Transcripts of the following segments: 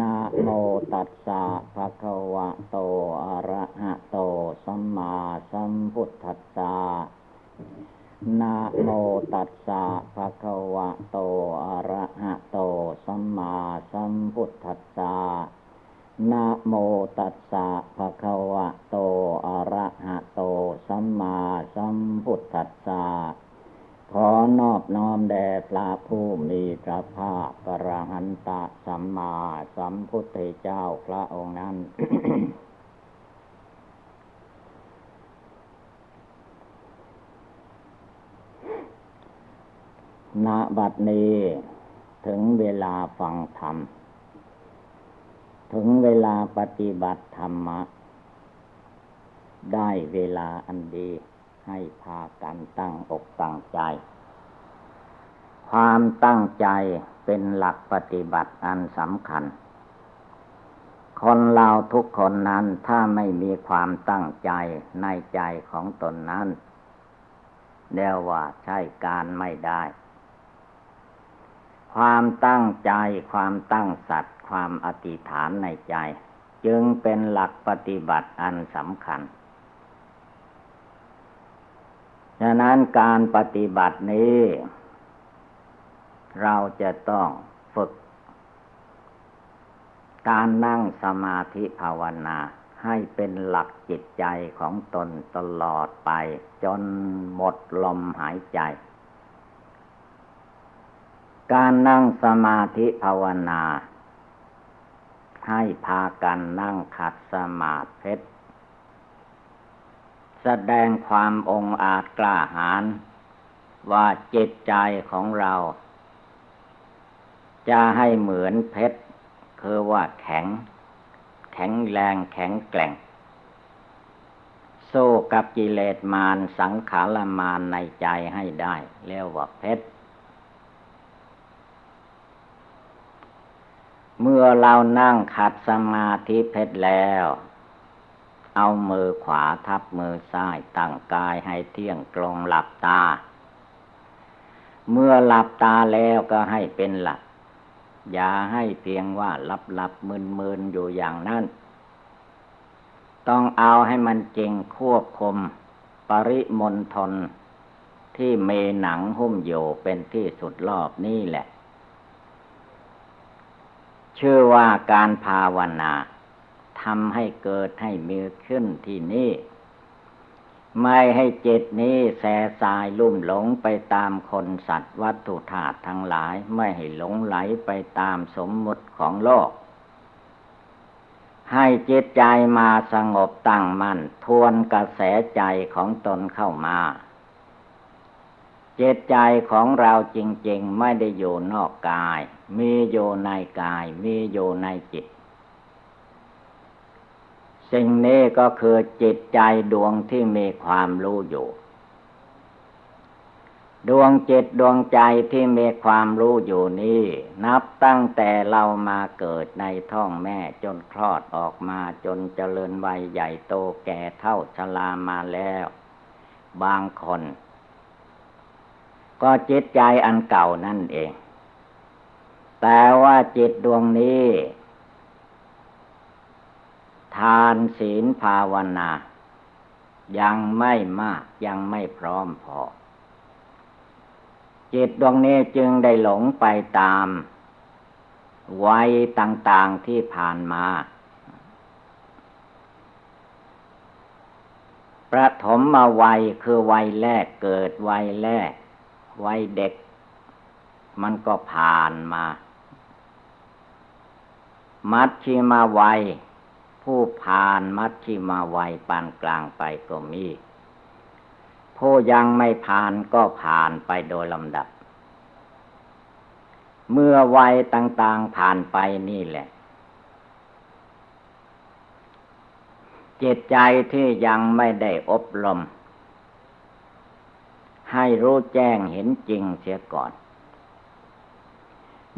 นะโมตัสสะภะคะวะโต อะระหะโต สัมมาสัมพุทธัสสะนะโมตัสสะภะคะวะโต อะระหะโต สัมมาสัมพุทธัสสะนะโมตัสสะภะคะวะโต อะระหะโต สัมมาสัมพุทธัสสะ ขอนอบน้อมแด่พระผู้มีพระภาคกระหันตะสัมมาสัมพุทธเจ้าพระองค์นั้น ณ บัดนี้ถึงเวลาฟังธรรม ถึงเวลาปฏิบัติธรรมะ ได้เวลาอันดี ให้พากันตั้งอกตั้งใจ ความตั้งใจเป็นหลักปฏิบัติอันสำคัญ คนเราทุกคนนั้นถ้าไม่มีความตั้งใจในใจของตนนั้นเรียกว่าใช่การไม่ได้ ความตั้งใจความตั้งสัตว์ความอธิษฐานในใจ จึงเป็นหลักปฏิบัติอันสำคัญ ฉะนั้นการปฏิบัตินี้ เราจะต้องฝึก การนั่งสมาธิภาวนาให้เป็นหลักจิตใจของตนตลอดไป จนหมดลมหายใจ การนั่งสมาธิภาวนา ให้พากันนั่งขัดสมาธิ แสดงความองอาจกล้าหาญว่าจิตใจของเรา จะให้เหมือนเพชรคือว่าแข็ง แข็งแรงแข็งแกร่ง สู้กับกิเลสมารสังขารมารในใจให้ได้เรียกว่าเพชรเมื่อเรานั่งขัดสมาธิเพชรแล้ว เอามือขวาทับมือซ้ายตั้งกายให้เที่ยงตรงหลับตา เมื่อหลับตาแล้วก็ให้เป็นหลับ อย่าให้เพียงว่าหลับหลับมึนมึนอยู่อย่างนั้น ต้องเอาให้มันจริงควบคุม ปริมณฑลที่เมหนังหุ้มอยู่เป็นที่สุดรอบนี่แหละ ชื่อว่าการภาวนา ทำให้เกิดให้มีขึ้นที่นี่ ไม่ให้จิตนี้แสสายลุ่มหลงไปตามคนสัตว์วัตถุธาตุทั้งหลาย ไม่ให้หลงไหลไปตามสมมุติของโลก ให้จิตใจมาสงบตั้งมัน่นทวนกระแสใจของตนเข้ามาจิตใจของเราจริง ๆ ไม่ได้อยู่นอกกาย มีอยู่ในกาย มีอยู่ในจิต สิ่งนี้ก็คือจิตใจดวงที่มีความรู้อยู่ ดวงจิตดวงใจที่มีความรู้อยู่นี้ นับตั้งแต่เรามาเกิดในท้องแม่จนคลอดออกมาจนเจริญวัยใหญ่โตแก่เท่าชรามาแล้ว บางคน ก็จิตใจอันเก่านั่นเอง แต่ว่าจิตดวงนี้ ทานศีลภาวนา ยังไม่มากยังไม่พร้อมพอ จิตดวงนี้จึงได้หลงไปตามวัยต่างๆที่ผ่านมา ประถมมาวัยคือวัยแรกเกิดวัยแรก วัยเด็ก มันก็ผ่านมา มัชชิมาวัย ผู้ผ่านมัชชิมาวัยปานกลางไปก็มี ผู้ยังไม่ผ่านก็ผ่านไปโดยลำดับ เมื่อวัยต่างๆผ่านไปนี่แหละจิตใจที่ยังไม่ได้อบรม ให้รู้แจ้งเห็นจริงเสียก่อน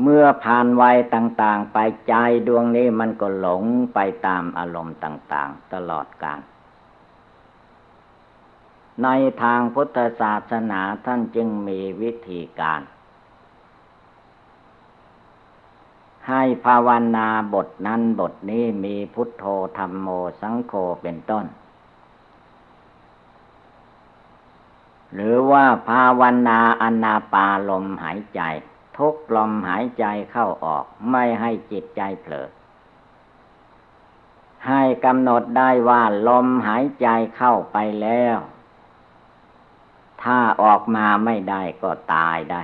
เมื่อผ่านวัยต่างๆ ไปใจดวงนี้มันก็หลงไปตามอารมณ์ต่างๆ ตลอดกาลในทางพุทธศาสนาท่านจึงมีวิธีการ ให้ภาวนาบทนั้นบทนี้มีพุทโธธรรมโมสังโฆเป็นต้น หรือว่าภาวนาอนาปาลมหายใจ ทุกลมหายใจเข้าออก ไม่ให้จิตใจเผลอ ให้กำหนดได้ว่าลมหายใจเข้าไปแล้ว ถ้าออกมาไม่ได้ก็ตายได้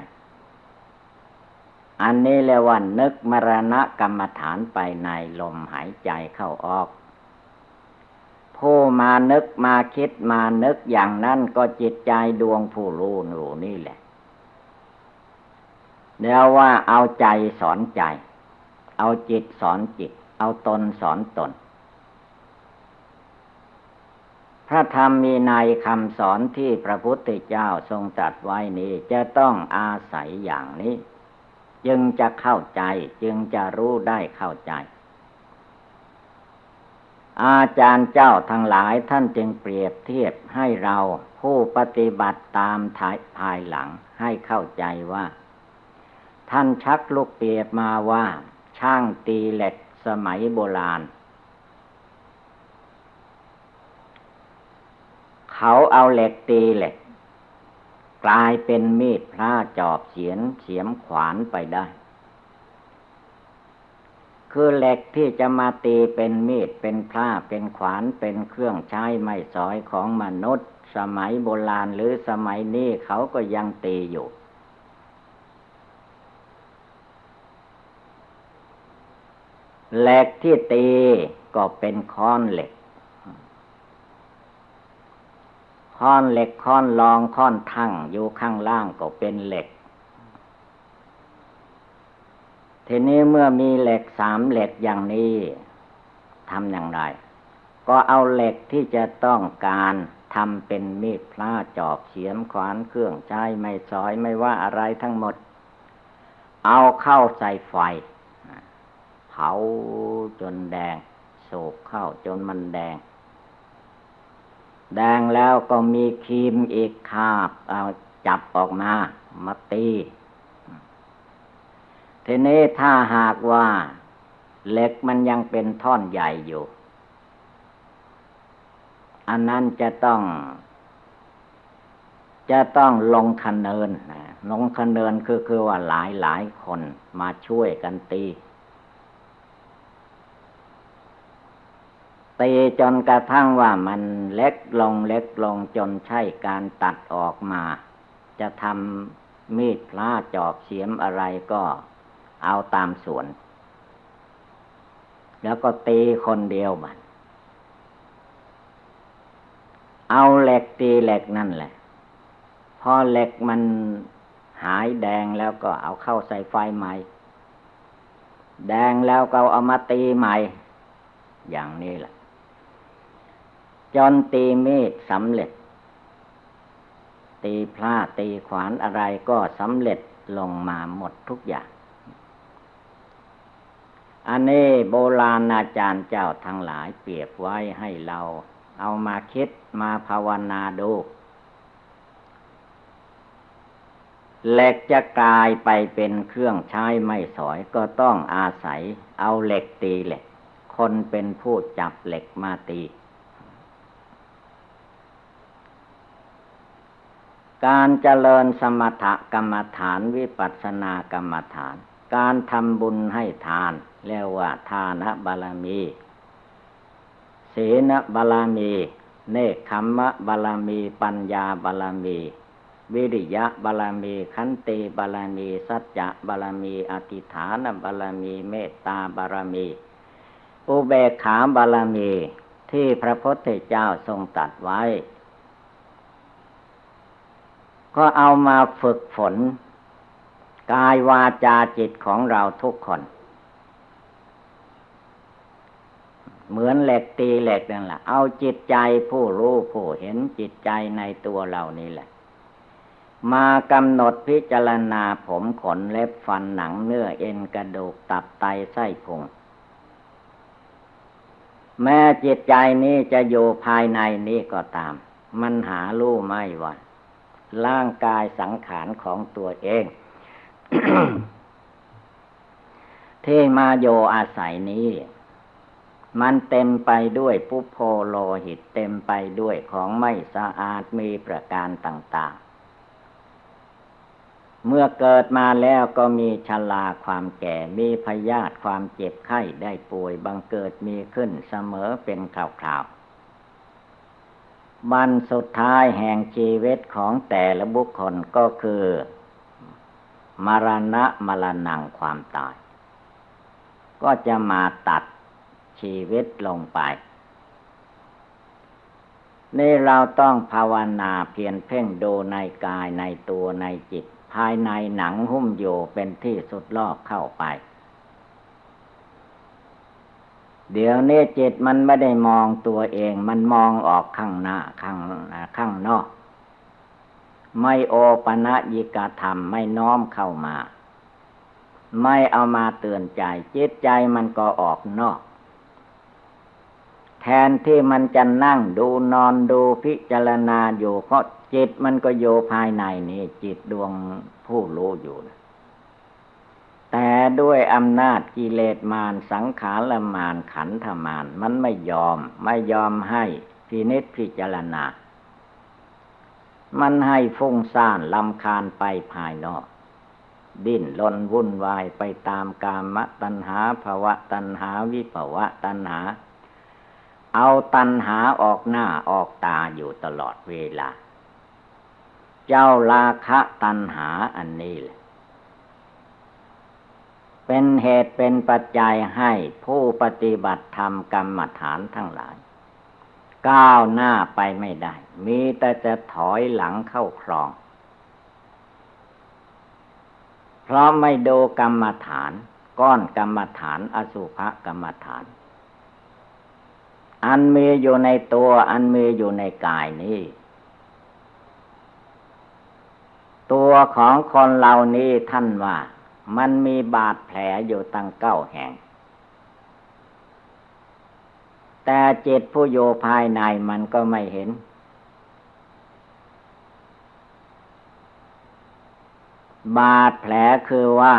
อันนี้เรียกว่านึกมรณะกรรมฐานไปในลมหายใจเข้าออกผู้มานึกมาคิดมานึกอย่างนั้นก็จิตใจดวงผู้รู้รู้นี่แหละ เดี๋ยวว่าเอาใจสอนใจ เอาจิตสอนจิต เอาตนสอนตน พระธรรมมีในคำสอนที่พระพุทธเจ้าทรงตรัสไว้นี้จะต้องอาศัยอย่างนี้ จึงจะเข้าใจจึงจะรู้ได้เข้าใจ อาจารย์เจ้าทั้งหลายท่านจึงเปรียบเทียบให้เราผู้ปฏิบัติตามภายหลังให้เข้าใจว่า ท่านชักลูกเปียบมาว่า ช่างตีเหล็กสมัยโบราณ เขาเอาเหล็กตีเหล็ก กลายเป็นมีดพระจอบเสียนเสียมขวานไปได้ คือเหล็กที่จะมาตีเป็นมีดเป็นพระเป็นขวานเป็นเครื่องใช้ไม่สอยของมนุษย์ สมัยโบราณหรือสมัยนี้เขาก็ยังตีอยู่ เหล็กที่ตีก็เป็นค้อนเหล็ก ค้อนเหล็กค้อนรองค้อนทั้งอยู่ข้างล่างก็เป็นเหล็ก ทีนี้เมื่อมีเหล็กสามเหล็กอย่างนี้ทำอย่างไร ก็เอาเหล็กที่จะต้องการทำเป็นมีดพลาจอบเฉียมขวานเครื่องใช้ไม่ซอยไม่ว่าอะไรทั้งหมด เอาเข้าใส่ไฟ เผาจนแดงโศกเข้าจนมันแดง แดงแล้วก็มีครีมอีกคาบเอาจับออกมามาตีทีนี้ถ้าหากว่าเหล็กมันยังเป็นท่อนใหญ่อยู่ อันนั้นจะต้อง จะต้องลงคันเนินลงคันเนินคือคือว่าหลายหลายคนมาช่วยกันตี ตีจนกระทั่งว่ามันเล็กลงเล็กลงจนใช่การตัดออกมา จะทำมีดพลาจอบเสียมอะไรก็เอาตามส่วน แล้วก็ตีคนเดียวมัน เอาเหล็กตีเหล็กนั่นแหละ พอเหล็กมันหายแดงแล้วก็เอาเข้าใส่ไฟใหม่ แดงแล้วก็เอามาตีใหม่ อย่างนี้แหละ จนตีเมีดสำเร็จ ตีพลาตีขวานอะไรก็สำเร็จลงมาหมดทุกอย่าง อันนี้โบราณอาจารย์เจ้าทั้งหลายเปรียบไว้ให้เราเอามาคิดมาภาวนาดูเหล็กจะกลายไปเป็นเครื่องใช้ไม่สอยก็ต้องอาศัย เอาเหล็กตีเหล็ก คนเป็นผู้จับเหล็กมาตี การเจริญสมถกรรมฐานวิปัสสนากรรมฐาน การทำบุญให้ทานเรียกว่าทานบารมี ศีลบารมี เนคขมะบารมี ปัญญาบารมี วิริยะบารมี ขันติบารมี สัจจะบารมี อธิฐานบารมี เมตตาบารมี อุเบกขาบารมีที่พระพุทธเจ้าทรงตัดไว้ ก็เอามาฝึกฝน กายวาจาจิตของเราทุกคน เหมือนเหล็กตีเหล็กนั่นแหละเอาจิตใจผู้รู้ผู้เห็นจิตใจในตัวเรานี่แหละ มากำหนดพิจารณาผมขนเล็บฟันหนังเนื้อเอ็นกระดูกตับไตไส้พุงแม้จิตใจนี้จะอยู่ภายในนี้ก็ตาม มันหารู้ไม่ว่า ร่างกายสังขารของตัวเอง ที่มาโยอาศัยนี้ มันเต็มไปด้วยปุโพโลหิตเต็มไปด้วยของไม่สะอาดมีประการต่าง ๆ เมื่อเกิดมาแล้วก็มีชราความแก่ มีพยาธิความเจ็บไข้ได้ป่วยบังเกิดมีขึ้นเสมอเป็นคราวๆ บันสุดท้ายแห่งชีวิตของแต่ละบุคคลก็คือ มรณะมรณังความตาย ก็จะมาตัดชีวิตลงไป นี่เราต้องภาวนาเพียรเพ่งดูในกายในตัวในจิต ภายในหนังหุ้มอยู่เป็นที่สุดลอกเข้าไป เดี๋ยวนี้จิตมันไม่ได้มองตัวเอง มันมองออกข้างหน้าข้างข้างนอก ไม่โอปะนะยิกธรรมไม่น้อมเข้ามา ไม่เอามาเตือนใจ จิตใจมันก็ออกนอก แทนที่มันจะนั่งดูนอนดูพิจารณาอยู่เพราะจิตมันก็โยภายในนี่จิตดวงผู้รู้อยู่นะ แต่ด้วยอำนาจกิเลสมารสังขารมารขันธมารมันไม่ยอมไม่ยอมให้พินิจพิจารณา มันให้ฟุ้งซ่านลำคาญไปภายนอก ดิ้นลนวุ่นวายไปตามกามตัณหาภวะตัณหาวิภวะตัณหา เอาตัณหาออกหน้าออกตาอยู่ตลอดเวลา เจ้าลาคะตัณหาอันนี้แหละ เป็นเหตุเป็นปัจจัยให้ผู้ปฏิบัติธรรมกรรมฐานทั้งหลาย ก้าวหน้าไปไม่ได้ มีแต่จะถอยหลังเข้าครอง เพราะไม่ดูกรรมฐาน ก้อนกรรมฐาน อสุภกรรมฐาน อันมีอยู่ในตัวอันมีอยู่ในกายนี้ตัวของคนเหล่านี้ท่านว่า มันมีบาดแผลอยู่ตั้งเก้าแห่ง แต่จิตผู้โยภายในมันก็ไม่เห็น บาดแผลคือว่า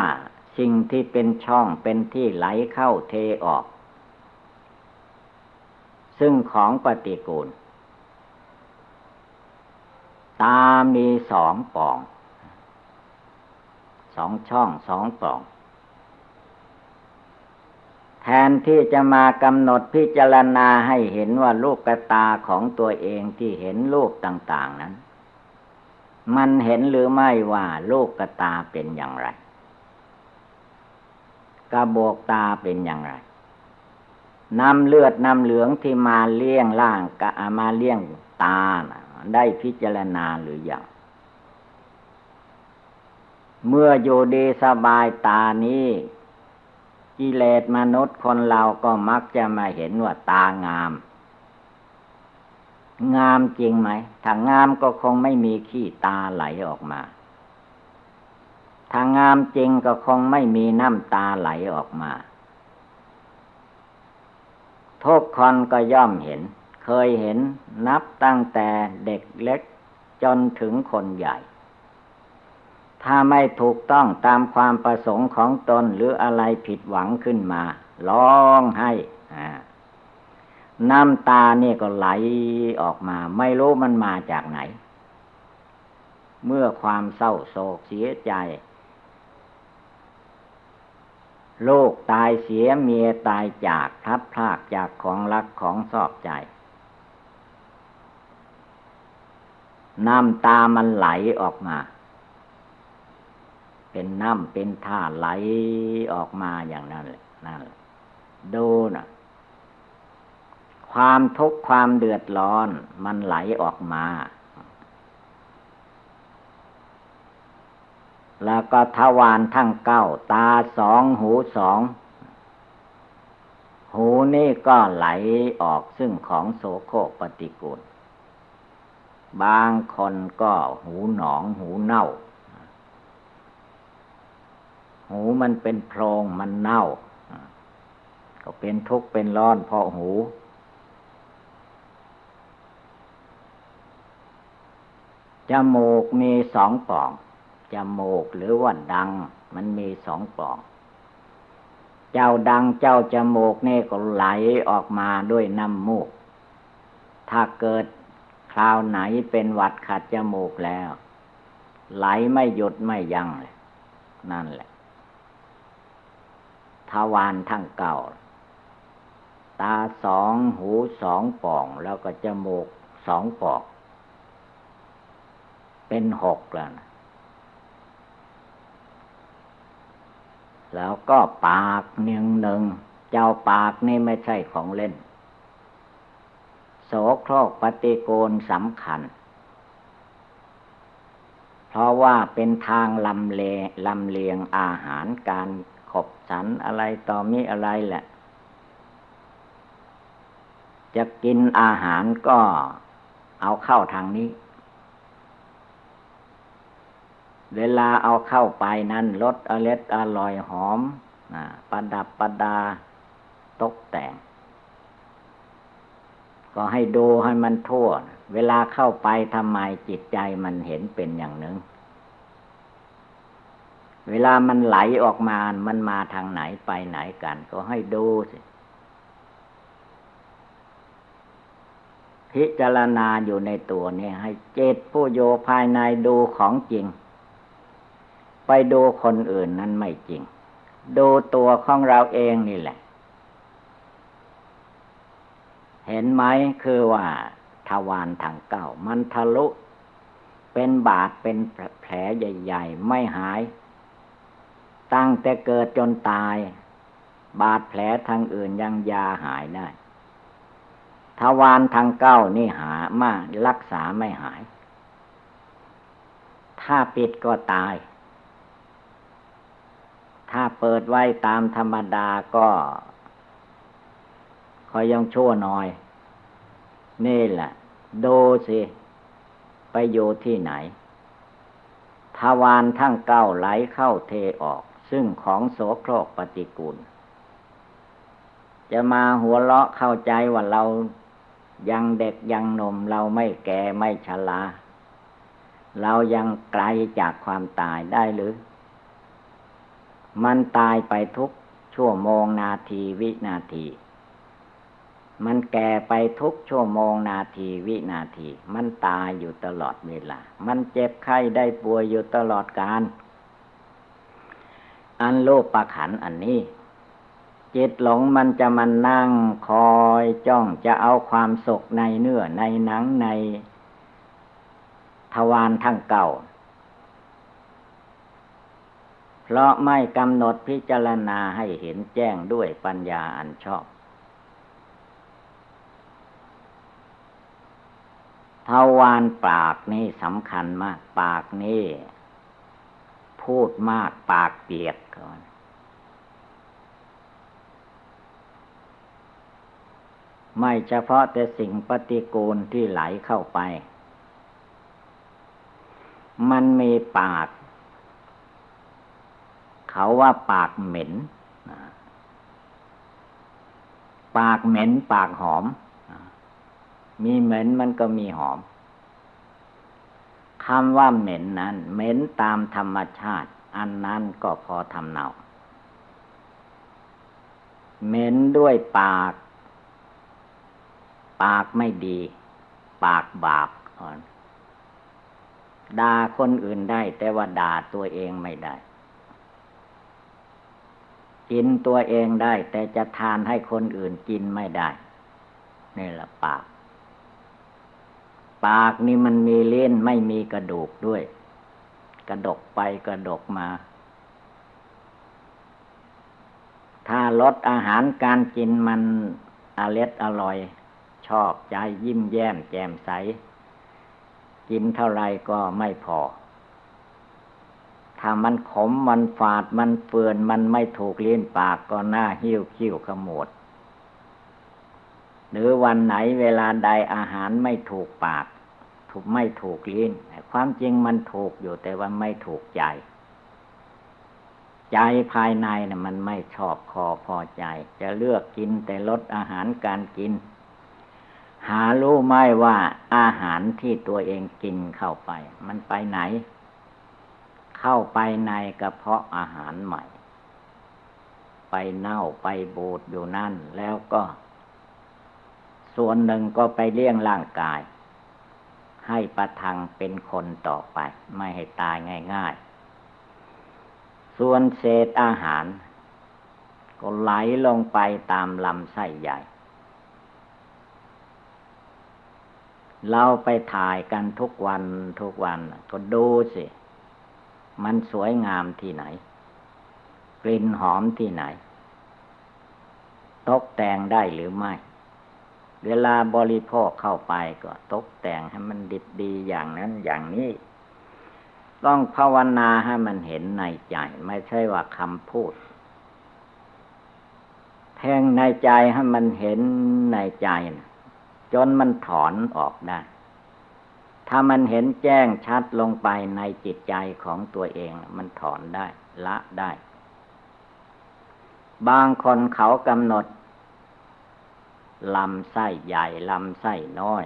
สิ่งที่เป็นช่องเป็นที่ไหลเข้าเทออก ซึ่งของปฏิกูล ตามีสองป่อง สองช่องสองปอง แทนที่จะมากำหนดพิจารณาให้เห็นว่าลูกกระตาของตัวเองที่เห็นลูกต่าง ๆนั้น มันเห็นหรือไม่ว่าลูกกระตาเป็นอย่างไรกระบอกตาเป็นอย่างไรน้ำเลือดน้ำเหลืองที่มาเลี้ยงล่างกะมาเลี้ยงตานะได้พิจารณาหรืออยัง เมื่ออยู่ดีสบายตานี้ กิเลสมนุษย์คนเราก็มักจะมาเห็นว่าตางาม งามจริงไหม ถ้างามก็คงไม่มีขี้ตาไหลออกมา ถ้างามจริงก็คงไม่มีน้ำตาไหลออกมาทุกคนก็ย่อมเห็น เคยเห็นนับตั้งแต่เด็กเล็กจนถึงคนใหญ่ ถ้าไม่ถูกต้องตามความประสงค์ของตนหรืออะไรผิดหวังขึ้นมาร้องให้น้ำตาเนี่ยก็ไหลออกมา ไม่รู้มันมาจากไหน เมื่อความเศร้าโศกเสียใจลูกตายเสียเมียตายจากทัดพลากจากของรักของชอบใจ น้ำตามันไหลออกมา เป็นน้ำเป็นท่าไหลออกมาอย่างนั้นเลยนั่นแหละดูนะความทุกข์ความเดือดร้อน มันไหลออกมา แล้วก็ทวารทั้งเก้า ตาสองหูสอง หูนี่ก็ไหลออกซึ่งของโสโครปฏิกูล บางคนก็หูหนองหูเน่า หูมันเป็นโพรงมันเน่า ก็เป็นทุกข์เป็นร้อนเพราะหู จมูกมีสองป่อง จมูกหรือว่าดัง มันมีสองปล่อง เจ้าดังเจ้าจมูกนี่ก็ไหลออกมาด้วยน้ำมูก ถ้าเกิดคราวไหนเป็นหวัดขัดจมูกแล้ว ไหลไม่หยุดไม่ยั้งเลยนั่นแหละ ทวารทั้งเก่า ตาสองหูสองป่อง แล้วก็จมูกสองปอก เป็นหกแล้วนะแล้วก็ปากหนึ่งหนึ่ง เจ้าปากนี่ไม่ใช่ของเล่น โสโครกปฏิโกนสำคัญ เพราะว่าเป็นทางลำเลลำเลียงอาหารการ ขบฉันอะไรต่อมีอะไรแหละ จะกินอาหารก็เอาเข้าทางนี้ เวลาเอาเข้าไปนั้นรสอเล็ดอร่อยหอมประดับประดาตกแต่ง ก็ให้ดูให้มันทั่ว เวลาเข้าไปทำไมจิตใจมันเห็นเป็นอย่างหนึ่ง เวลามันไหลออกมา มันมาทางไหนไปไหนกัน ก็ให้ดูสิ พิจารณาอยู่ในตัวนี้ให้เจตผู้โยภายในดูของจริง ไปดูคนอื่นนั้นไม่จริง ดูตัวของเราเองนี่แหละ เห็นไหมคือว่าทวารทางเก้า มันทะลุ เป็นบาดเป็นแผลใหญ่ ๆ ไม่หาย ตั้งแต่เกิดจนตาย บาดแผลทางอื่นยังยาหายได้ทวารทางเก้านี่หามารักษาไม่หาย ถ้าปิดก็ตาย ถ้าเปิดไว้ตามธรรมดาก็คอยยังชั่วหน่อย นี่แหละดูสิ ไปอยู่ที่ไหน ทวารทั้งเก้าไหลเข้าเทออก ซึ่งของโสโครกปฏิกูล จะมาหัวเราะเข้าใจว่าเรายังเด็กยังนมเราไม่แก่ไม่ชราเรายังไกลจากความตายได้หรือ มันตายไปทุกชั่วโมงนาทีวินาที มันแก่ไปทุกชั่วโมงนาทีวินาที มันตายอยู่ตลอดเวลา มันเจ็บไข้ได้ป่วยอยู่ตลอดการ อันโลกประขันอันนี้ จิตหลงมันจะมันนั่งคอยจ้องจะเอาความสุขในเนื้อในหนังในทวารทั้งเก่า เพราะไม่กำหนดพิจารณาให้เห็นแจ้งด้วยปัญญาอันชอบทวารปากนี่สำคัญมาก ปากนี่ พูดมากปากเปียกก่อนไม่เฉพาะแต่สิ่งปฏิกูลที่ไหลเข้าไป มันมีปาก เขาว่าปากเหม็น ปากเหม็นปากหอม มีเหม็นมันก็มีหอม คำว่าเหม็นนั้น เหม็นตามธรรมชาติ อันนั้นก็พอทำเนาเหม็นด้วยปาก ปากไม่ดี ปากบาปด่าคนอื่นได้ แต่ว่าด่าตัวเองไม่ได้ กินตัวเองได้ แต่จะทานให้คนอื่นกินไม่ได้ นี่แหละปาก ปากนี่มันมีเล่นไม่มีกระดูกด้วย กระดกไปกระดกมา ถ้าลดอาหารการกินมันอเล็ดอร่อย ชอบใจยิ้มแย้มแจ่มใส กินเท่าไรก็ไม่พอ ถ้ามันขมมันฝาดมันเฟือนมันไม่ถูกเลิ้นปากก็หน้าหิ้วคิ้วขมวดหรือวันไหนเวลาใดอาหารไม่ถูกปาก ถูกไม่ถูกลิ้น ความจริงมันถูกอยู่แต่ว่าไม่ถูกใจ ใจภายในนะ่ะมันไม่ชอบคอพอใจ จะเลือกกินแต่ลดอาหารการกิน หารู้ไหมว่าอาหารที่ตัวเองกินเข้าไป มันไปไหน เข้าไปในกระเพาะอาหารใหม่ ไปเน่าไปบูดอยู่นั่นแล้วก็ ส่วนหนึ่งก็ไปเลี้ยงร่างกาย ให้ประทังเป็นคนต่อไป ไม่ให้ตายง่าย ๆ ส่วนเศษอาหาร ก็ไหลลงไปตามลำไส้ใหญ่ เราไปถ่ายกันทุกวันทุกวัน ก็ดูสิ มันสวยงามที่ไหน กลิ่นหอมที่ไหน ตกแต่งได้หรือไม่ เวลาบริโภคเข้าไปก็ตกแต่งให้มันดิบดีอย่างนั้นอย่างนี้ ต้องภาวนาให้มันเห็นในใจ ไม่ใช่ว่าคำพูด แทงในใจให้มันเห็นในใจนะจนมันถอนออกได้ ถ้ามันเห็นแจ้งชัดลงไปในจิตใจของตัวเอง มันถอนได้ ละได้ บางคนเขากำหนด ลำไส้ใหญ่ลำไส้น้อย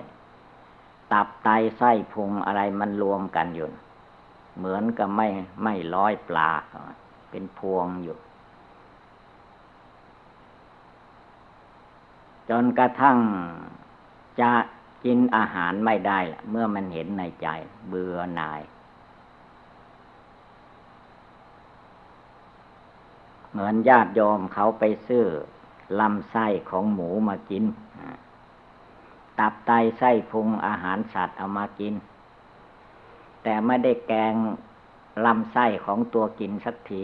ตับไตไส้พุงอะไรมันรวมกันอยู่ เหมือนกับไม่ไม่ร้อยปลา เป็นพวงอยู่ จนกระทั่งจะกินอาหารไม่ได้ละเมื่อมันเห็นในใจเบื่อหน่าย เหมือนญาติโยมเขาไปซื้อ ลำไส้ของหมูมากิน ตับไตไส้พุงอาหารสัตว์เอามากิน แต่ไม่ได้แกงลำไส้ของตัวกินสักที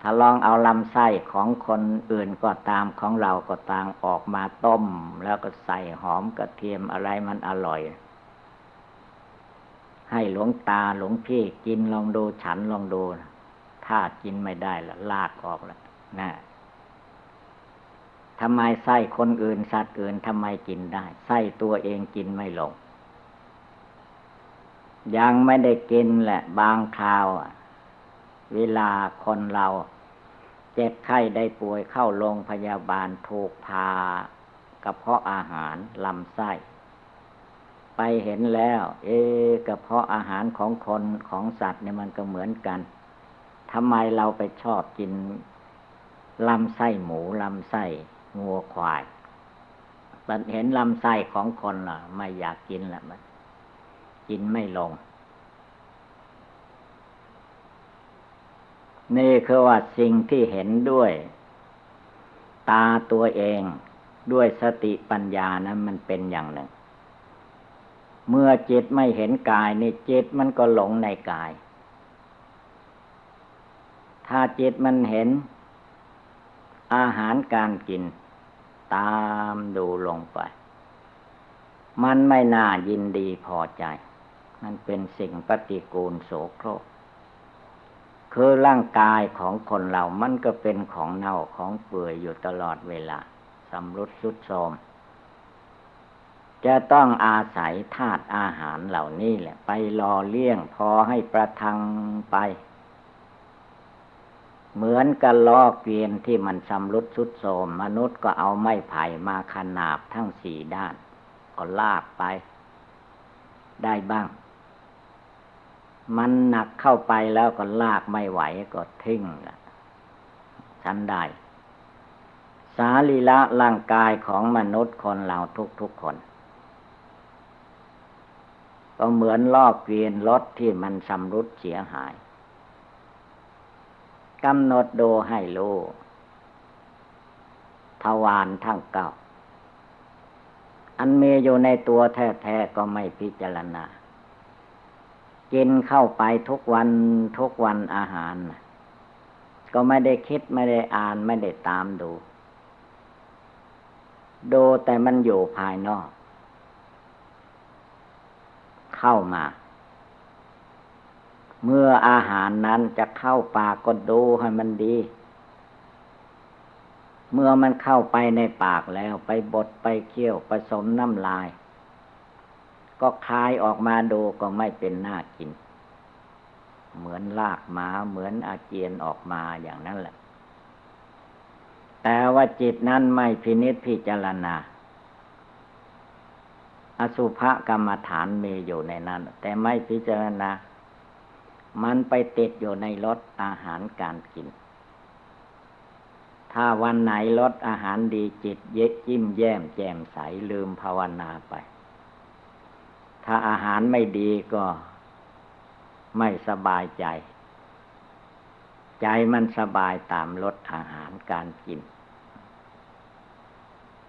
ถ้าลองเอาลำไส้ของคนอื่นก็ตามของเราก็ตามออกมาต้ม แล้วก็ใส่หอมกระเทียมอะไรมันอร่อย ให้หลวงตาหลวงพี่กินลองดูฉันลองดู ถ้ากินไม่ได้ละลากออกแล้วนะ ทำไมไส้คนอื่นสัตว์อื่นทำไมกินได้ไส้ตัวเองกินไม่ลง ยังไม่ได้กินแหละ บางคราวเวลาคนเราเจ็บไข้ได้ป่วยเข้าโรงพยาบาลถูกพากระเพาะอาหารลำไส้ ไปเห็นแล้ว เอกระเพาะอาหารของคนของสัตว์เนี่ยมันก็เหมือนกันทำไมเราไปชอบกินลำไส้หมูลำไส้ งัวควายมันเห็นลำไส้ของคนล่ะ ไม่อยากกินละมันกินไม่ลง นี่คือว่าสิ่งที่เห็นด้วย ตาตัวเองด้วยสติปัญญานะั้นมันเป็นอย่างหนึ่ง เมื่อจิตไม่เห็นกายนี่จิตมันก็หลงในกาย ถ้าจิตมันเห็นอาหารการกิน ตามดูลงไป มันไม่น่ายินดีพอใจ มันเป็นสิ่งปฏิกูลโสโครกคือร่างกายของคนเรามันก็เป็นของเน่าของเปื่อยอยู่ตลอดเวลาสำรุดสุดโทมจะต้องอาศัยธาตุอาหารเหล่านี้แหละ ไปรอเลี้ยงพอให้ประทังไป เหมือนกับล้อเกวียนที่มันชำรุดสุดโทมมนุษย์ก็เอาไม้ไผ่มาขนาบทั้งสี่ด้าน ก็ลากไป ได้บ้าง มันหนักเข้าไปแล้วก็ลากไม่ไหวก็ทิ้งละฉันได้สาลีละร่างกายของมนุษย์คนเราทุกๆคน ก็เหมือนลอกเกวียนรถที่มันชำรุดเสียหาย กำหนดดูให้รู้ทวารทั้งเก้า อันมีอยู่ในตัวแท้ๆก็ไม่พิจารณา กินเข้าไปทุกวันทุกวันอาหาร ก็ไม่ได้คิดไม่ได้อ่านไม่ได้ตามดู ดูแต่มันอยู่ภายนอก เข้ามา เมื่ออาหารนั้นจะเข้าปากก็ดูให้มันดี เมื่อมันเข้าไปในปากแล้วไปบดไปเคี่ยวผสมน้ำลาย ก็คายออกมาดูก็ไม่เป็นหน้ากิน เหมือนลากมาเหมือนอาเจียนออกมาอย่างนั้นแหละ แต่ว่าจิตนั้นไม่พินิจพิจารณาอสุภกรรมฐานมีอยู่ในนั้น แต่ไม่พิจารณา มันไปติดอยู่ในรสอาหารการกิน ถ้าวันไหนลดอาหารดีจิต เย็จิ้มแย้มแจ่มใสลืมภาวนาไป ถ้าอาหารไม่ดีก็ไม่สบายใจ ใจมันสบายตามลดอาหารการกิน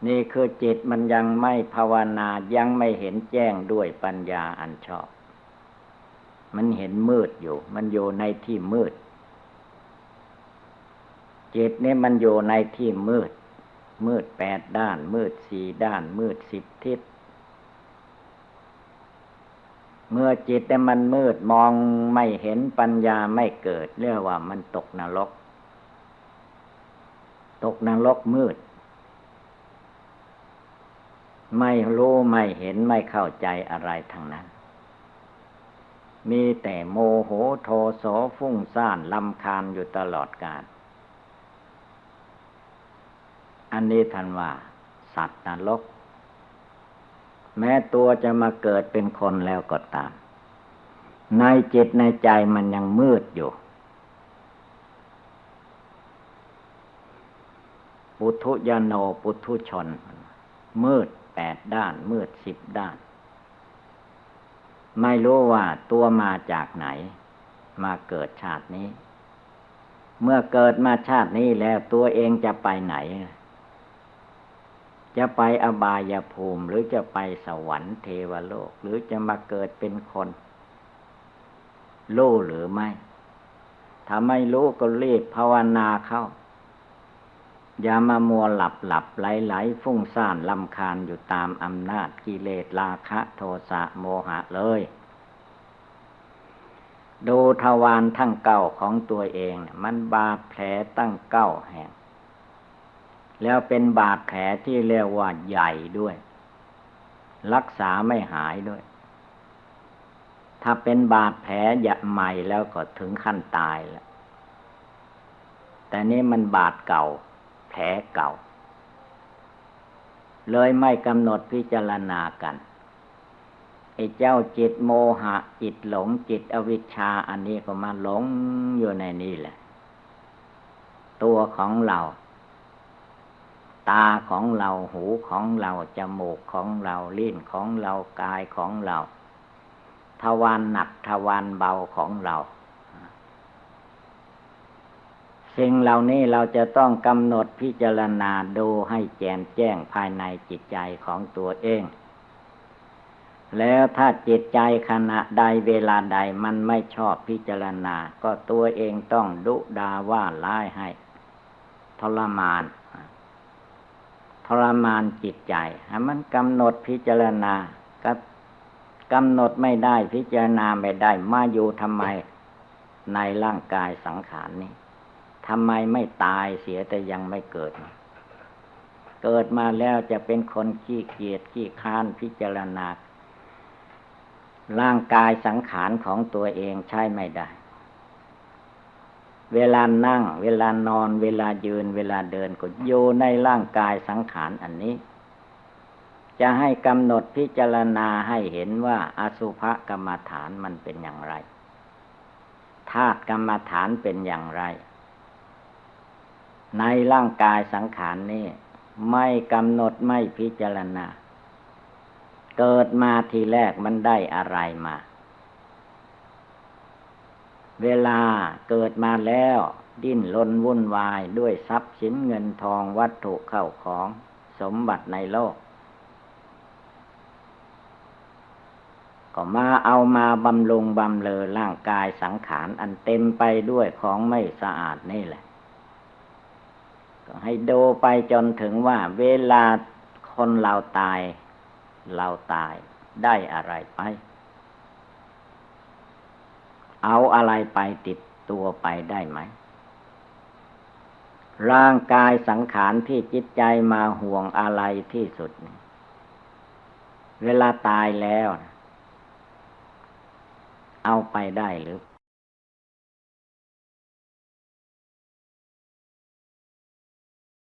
นี่คือจิตมันยังไม่ภาวนายังไม่เห็นแจ้งด้วยปัญญาอันชอบ มันเห็นมืดอยู่ มันอยู่ในที่มืด จิตนี่มันอยู่ในที่มืด มืดแปดด้าน มืดสี่ด้าน มืดสิบทิศ เมื่อจิตแต่มันมืดมองไม่เห็นปัญญาไม่เกิด เรียกว่ามันตกนรก ตกนรกมืด ไม่รู้ไม่เห็นไม่เข้าใจอะไรทางนั้น มีแต่โมโหโทโสฟุ้งซ่านลำคาญอยู่ตลอดกาลอันนี้ทันว่า สัตว์นรก แม้ตัวจะมาเกิดเป็นคนแล้วก็ตาม ในจิตในใจมันยังมืดอยู่ ปุถุยโนปุถุชน มืดแปดด้าน มืดสิบด้าน ไม่รู้ว่าตัวมาจากไหน มาเกิดชาตินี้ เมื่อเกิดมาชาตินี้แล้วตัวเองจะไปไหน จะไปอบายภูมิ หรือจะไปสวรรค์เทวโลก หรือจะมาเกิดเป็นคนรู้หรือไม่ถ้าไม่รู้ก็รีบภาวนาเข้า อย่ามามัวหลับหลับไหลไหลฟุ้งซ่านลำคาญอยู่ตามอำนาจกิเลสราคะโทสะโมหะเลย ดูทวารทั้งเก้าของตัวเอง มันบาดแผลตั้งเก้าแห่ง แล้วเป็นบาดแผลที่เรียกว่าใหญ่ด้วย รักษาไม่หายด้วย ถ้าเป็นบาดแผลใหญ่ใหม่แล้วก็ถึงขั้นตายแล้ว แต่นี่มันบาดเก่า แผลเก่า เลยไม่กำหนดพิจารณากันไอ้เจ้าจิตโมหะ จิตหลงจิตอวิชชาอันนี้ก็มาหลงอยู่ในนี่แหละ ตัวของเรา ตาของเราหูของเราจมูกของเราลิ้นของเรากายของเราทวารหนักทวารเบาของเรา สิ่งเหล่านี้เราจะต้องกำหนดพิจารณาดูให้แจ่มแจ้งภายในจิตใจของตัวเอง แล้วถ้าจิตใจขณะใดเวลาใดมันไม่ชอบพิจารณา ก็ตัวเองต้องดุดาว่าร้ายให้ ทรมาน ทรมานจิตใจให้มันกำหนดพิจารณาก็กำหนดไม่ได้พิจารณาไม่ได้มาอยู่ทำไมในร่างกายสังขารนี้ ทำไมไม่ตายเสียแต่ยังไม่เกิด เกิดมาแล้วจะเป็นคนขี้เกียจขี้ค้านพิจารณา ร่างกายสังขารของตัวเองใช่ไม่ได้ เวลานั่ง เวลานอน เวลายืน เวลาเดินก็อยู่ในร่างกายสังขารอันนี้ จะให้กำหนดพิจารณาให้เห็นว่าอสุภกรรมฐานมันเป็นอย่างไรธาตุกรรมฐานเป็นอย่างไร ในร่างกายสังขารนี้ไม่กำหนดไม่พิจารณา เกิดมาทีแรกมันได้อะไรมา เวลาเกิดมาแล้ว ดิ้นรนวุ่นวายด้วยทรัพย์สินเงินทองวัตถุเข้าของสมบัติในโลก ก็มาเอามาบำรุงบำเลอร่างกายสังขารอันเต็มไปด้วยของไม่สะอาดนี่แหละ ก็ให้ดูไปจนถึงว่า เวลาคนเราตาย เราตายได้อะไรไป เอาอะไรไปติดตัวไปได้ไหม ร่างกายสังขารที่จิตใจมาห่วงอะไรที่สุด เวลาตายแล้ว เอาไปได้หรือ